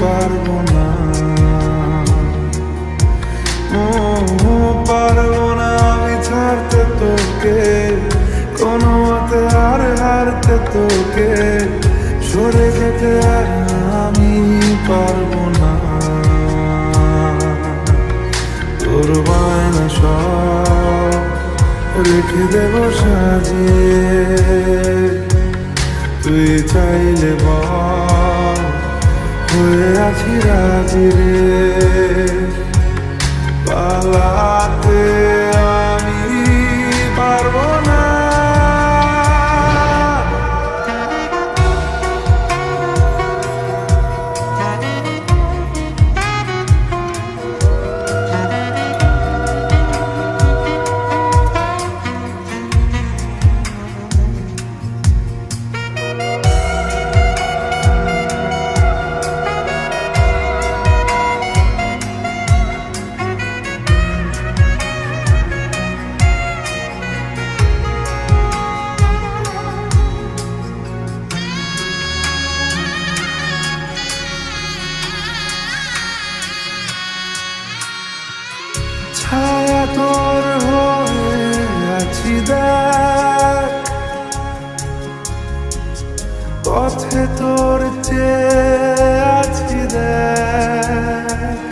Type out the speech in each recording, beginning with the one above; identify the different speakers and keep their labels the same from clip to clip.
Speaker 1: পারব না। পারব না আমি ছাড়তে তোকে। কোনো মতে আর হারতে তোকে। সরে যেতে আর আমি পারব না। তোর বায়না সব রেখে দেব সাজিয়ে। তুই চাইলে বল হয়ে আছি রাজি রে পালাতে তোর চেয়ে আছি দেখ।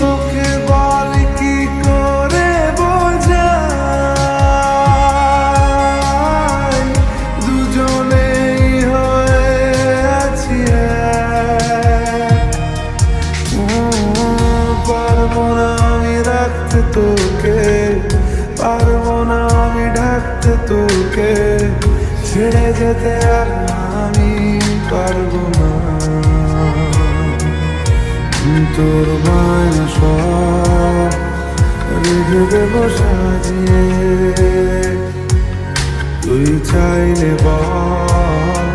Speaker 1: তোকে বল কি করে বোঝাই? দুজনেই হয়ে আছি পারব না আমি রাখতে তোকে, পারব না আমি ঢাকতে তোকে। ছেড়ে যেতে আর আমি পারব না। তোর মায়া সব দেবো সাজিয়ে। তুই চাইলে বল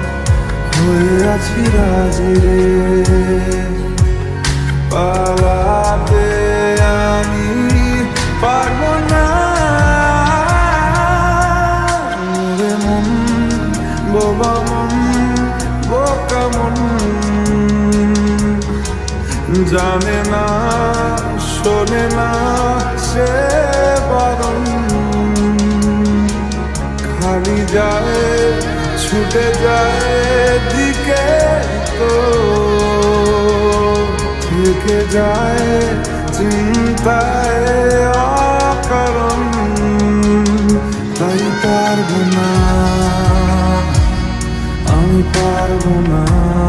Speaker 1: আছি রাজি রে। পালাতে জানে না, শোনে না সে বারণ। খালি যায় ছুটে যায় দিকে তো। থেকে যায় চিন্তায় অকারণ। তাই পারব না, আমি পারব না।